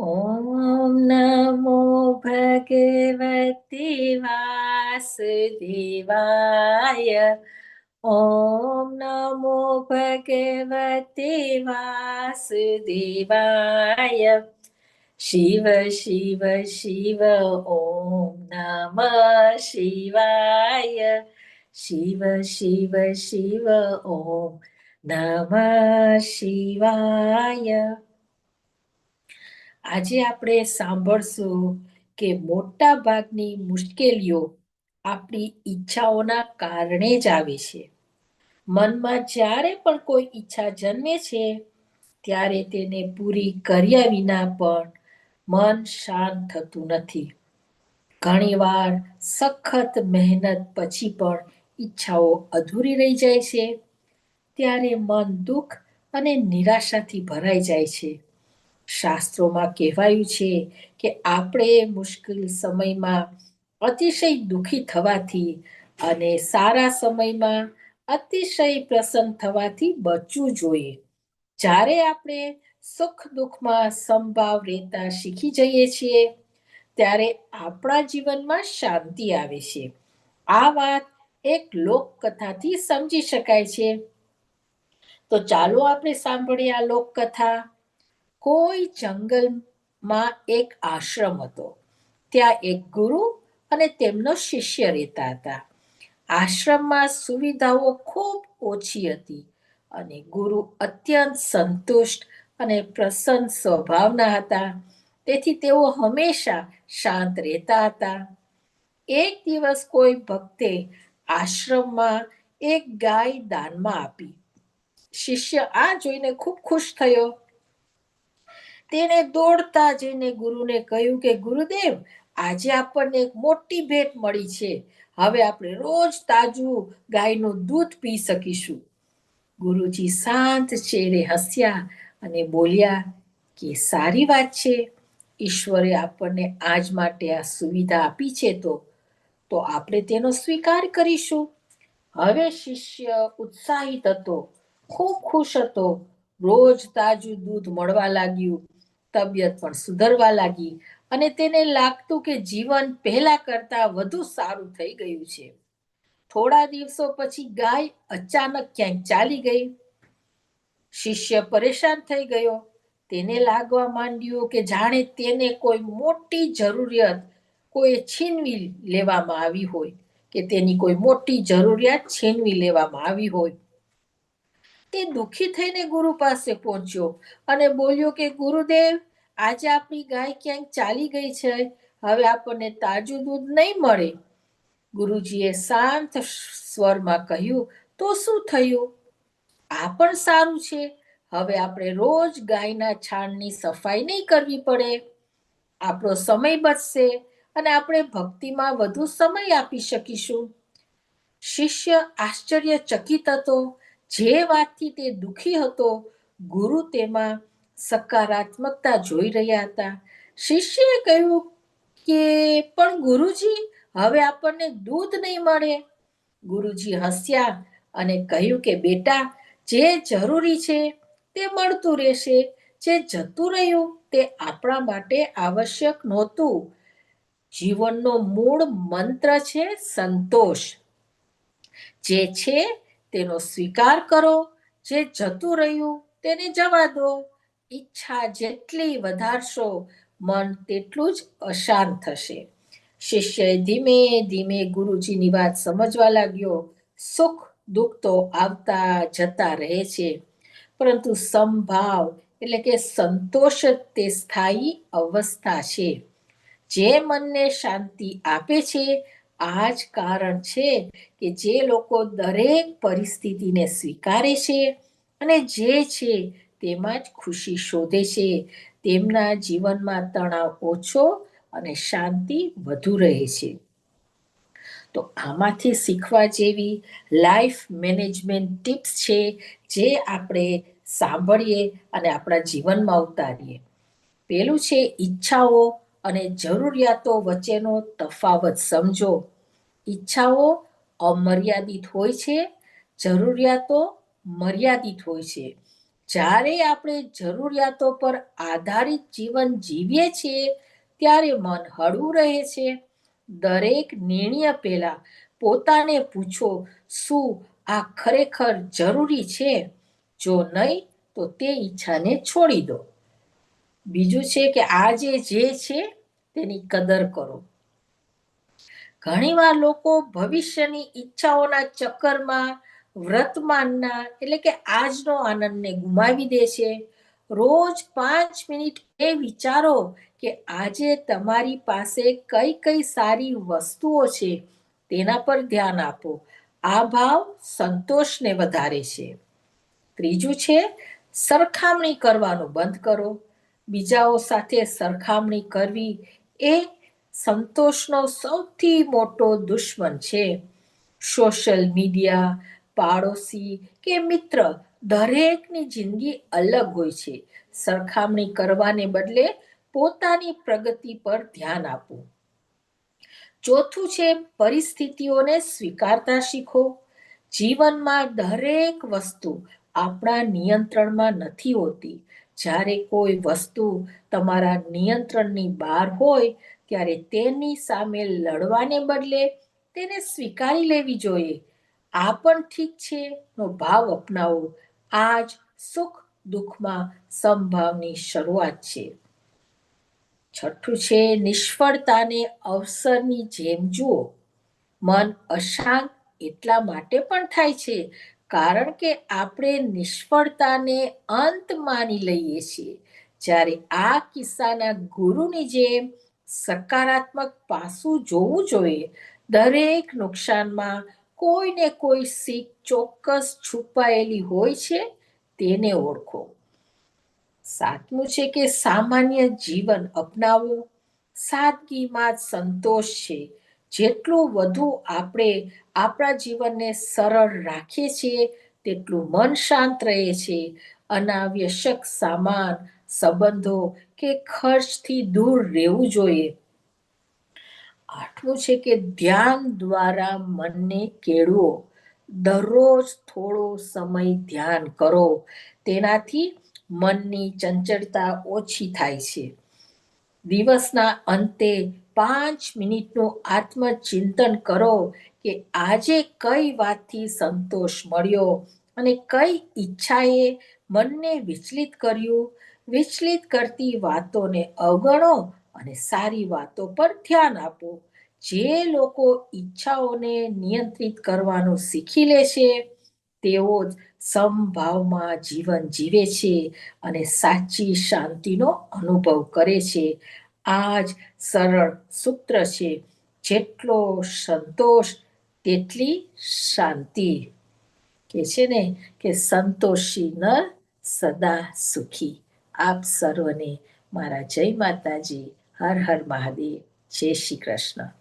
ॐ नमो भगवति वासुदेवाय ॐ नमो भगवति वासुदेवाय शिव शिव शिव ॐ नमः शिवाय शिव शिव शिव ॐ नमः शिवाय આજે આપણે સાંભળશું કે મોટા ભાગની મુશ્કેલીઓ આપણી ઈચ્છાઓના કારણે જ આવે છે. મનમાં જ્યારે પણ કોઈ ઈચ્છા જન્મે છે, ત્યારે તેને પૂરી કર્યા વિના પણ મન શાંત થતું નથી. ઘણીવાર સખત મહેનત પછી પણ ઈચ્છાઓ અધૂરી રહી જાય છે, ત્યારે મન દુઃખ અને નિરાશાથી ભરાઈ જાય છે. શાસ્ત્રોમાં કહેવાયું છે કે આપણે મુશ્કેલ સમયમાં અતિશય દુઃખી થવાથી અને સારા સમયમાં અતિશય પ્રસન્ન થવાથી બચવું જોઈએ. જ્યારે આપણે સુખ દુઃખમાં સંભાવ રહેતા શીખી જઈએ છીએ, ત્યારે આપણા જીવનમાં શાંતિ આવે છે. આ વાત એક લોકકથાથી સમજી શકાય છે. તો ચાલો આપણે સાંભળીએ આ લોકકથા. કોઈ જંગલમાં એક આશ્રમ હતો. ત્યાં એક ગુરુ અને તેમનો શિષ્ય રહેતા હતા. આશ્રમમાં સુવિધાઓ ખૂબ ઓછી હતી અને ગુરુ અત્યંત સંતુષ્ટ અને પ્રસન્ન સ્વભાવના હતા. તેથી તેઓ હંમેશા શાંત રહેતા હતા. એક દિવસ કોઈ ભક્તે આશ્રમમાં એક ગાય દાનમાં આપી. શિષ્ય આ જોઈને ખૂબ ખુશ થયો. તેને દોડતા જઈને ગુરુને કહ્યું કે, ગુરુદેવ, આજે આપણને એક મોટી ભેટ મળી છે. હવે આપણે રોજ તાજું ગાયનું દૂધ પી શકીશું. ગુરુજી શાંત ચહેરે હસ્યા અને બોલ્યા, કે સારી વાત છે. ઈશ્વરે આપણને આજ માટે આ સુવિધા આપી છે તો તો આપણે તેનો સ્વીકાર કરીશું. હવે શિષ્ય ઉત્સાહિત હતો, ખૂબ ખુશ હતો. રોજ તાજું દૂધ મળવા લાગ્યું. તબિયત પણ સુધરવા લાગી અને તેને લાગતું કે જીવન પહેલા કરતા વધુ સારું થઈ ગયું છે. થોડા દિવસો પછી ગાય અચાનક ક્યાંક ચાલી ગઈ. શિષ્ય પરેશાન થઈ ગયો. તેને લાગવા માંડ્યું કે જાણે તેને કોઈ મોટી જરૂરિયાત કોઈ છીનવી લેવામાં આવી હોય, કે તેની કોઈ મોટી જરૂરિયાત છીનવી લેવામાં આવી હોય. તે દુઃખી થઈને ગુરુ પાસે પહોંચ્યો અને બોલ્યો કે, ગુરુદેવ, આજે આપણી ગાય ક્યાંક ચાલી ગઈ છે. હવે આપણને તાજું દૂધ નહીં મળે. ગુરુજીએ શાંત સ્વરમાં કહ્યું, તો શું થયું? આ પણ સારું છે. હવે આપણે રોજ ગાયના છાણની સફાઈ નહીં કરવી પડે. આપણો સમય બચશે અને આપણે ભક્તિમાં વધુ સમય આપી શકીશું. શિષ્ય આશ્ચર્યચકિત હતો જે વાતથી તે દુઃખી હતો, ગુરુ તેમાં સકારાત્મકતા જોઈ રહ્યા હતા. શિષ્યએ કહ્યું કે, પણ ગુરુજી, હવે આપણને દૂધ નહીં મળે. ગુરુજી હસ્યા અને કહ્યું કે, બેટા, જે જરૂરી છે તે મળતું રહેશે. જે જતું રહ્યું તે આપણા માટે આવશ્યક નહોતું. જીવનનો મૂળ મંત્ર છે સંતોષ. જે છે તેનો સ્વીકાર કરો, જે જતું રહ્યું તેને જવા દો. ઈચ્છા જેટલી વધારશો, મન તેટલું જ અશાંત થશે. શિષ્યએ ધીમે ધીમે ગુરુજીની વાત સમજવા લાગ્યો. સુખ દુઃખ તો આવતા જતા રહે છે. પરંતુ સંભાવ એટલે કે સંતોષ તે સ્થાયી અવસ્થા છે. જે મનને શાંતિ આપે છે આ જ કારણ છે કે જે લોકો દરેક પરિસ્થિતિને સ્વીકારે છે અને જે છે તેમાં જ ખુશી શોધે છે. તેમના જીવનમાં તણાવ ઓછો અને શાંતિ વધુ રહે છે. તો આમાંથી શીખવા જેવી લાઈફ મેનેજમેન્ટ ટિપ્સ છે જે આપણે સાંભળીએ અને આપણા જીવનમાં ઉતારીએ. પેલું છે ઈચ્છાઓ અને જરૂરિયાતો વચ્ચેનો તફાવત સમજો. ઈચ્છાઓ અમર્યાદિત હોય છે, જરૂરિયાતો મર્યાદિત હોય છે. જ્યારે આપણે જરૂરિયાતો પર આધારિત જીવન જીવીએ છીએ, ત્યારે મન હળવું રહે છે. દરેક નિર્ણય પહેલા પોતાને પૂછો, શું આ ખરેખર જરૂરી છે? જો નહીં, તો તે ઈચ્છાને છોડી દો. બીજું છે કે આજે જે છે તેની કદર કરો. ઘણીવાર લોકો ભવિષ્યની ઈચ્છાઓના ચક્કરમાં વ્રતમાનના એટલે કે આજનો આનંદને ગુમાવી દે છે. રોજ પાંચ મિનિટ એ વિચારો કે આજે તમારી પાસે કઈ કઈ સારી વસ્તુઓ છે તેના પર ધ્યાન આપો. આ ભાવ સંતોષને વધારે છે. ત્રીજું છે સરખામણી કરવાનું બંધ કરો. બીજાઓ સાથે સરખામણી કરવી એ સંતોષનો સૌથી મોટો દુશ્મન છે. સોશિયલ મીડિયા, પાડોશી કે મિત્ર દરેકની જિંદગી અલગ હોય છે. સરખામણી કરવાને બદલે પોતાની પ્રગતિ પર ધ્યાન આપવું. ચોથું છે પરિસ્થિતિઓને સ્વીકારતા શીખો. જીવનમાં દરેક વસ્તુ આપણા નિયંત્રણમાં નથી હોતી. જ્યારે કોઈ વસ્તુ તમારા નિયંત્રણની બહાર હોય, ત્યારે તેની સામે લડવાને બદલે તેને સ્વીકારી લેવી જોઈએ. આ પણ ઠીક છે, નો ભાવ અપનાવો. આ જ સુખ દુઃખમાં સંભાવની શરૂઆત છે. છઠ્ઠું છે, નિષ્ફળતાને અવસરની જેમ જુઓ. મન અશાંત એટલા માટે પણ થાય છે કારણ કે આપણે નિષ્ફળતાને અંત માની લઈએ છીએ. જ્યારે આ કિસ્સાના ગુરુની જેમ સકારાત્મક પાસું જોવું જોઈએ, દરેક નુકસાનમાં કોઈને કોઈ શીખ ચોક્કસ છુપાયેલી હોય છે, તેને ઓળખો. સાતમું છે કે સામાન્ય જીવન અપનાવો સાદગીમાં જ સંતોષ છે જેટલું વધુ આપણે આપણા જીવનને સરળ રાખીએ છીએ, તેટલું મન શાંત રહે છે. અનાવશ્યક સામાન, સંબંધો કે ખર્ચથી દૂર રહેવું જોઈએ. આઠમું છે કે ધ્યાન દ્વારા મનને કેળવો. દરરોજ થોડો સમય ધ્યાન કરો. તેનાથી મનની ચંચળતા ઓછી થાય છે. દિવસના અંતે પાંચ મિનિટનું આત્મચિંતન કરો કે આજે કઈ વાતથી સંતોષ મળ્યો અને કઈ ઈચ્છાએ મનને વિચલિત કર્યું. વિચલિત કરતી વાતોને અવગણો અને સારી વાતો પર ધ્યાન આપો. જે લોકો ઈચ્છાઓને નિયંત્રિત કરવાનું શીખી લે છે તેઓ જ સમભાવમાં જીવન જીવે છે અને સાચી શાંતિનો અનુભવ કરે છે. આ જ સરળ સૂત્ર છે, જેટલો સંતોષ, તેટલી શાંતિ. કે છે ને કે સંતોષી નર સદા સુખી. આપ સર્વને મારા જય માતાજી, હર હર મહાદેવ. જય શ્રી કૃષ્ણ.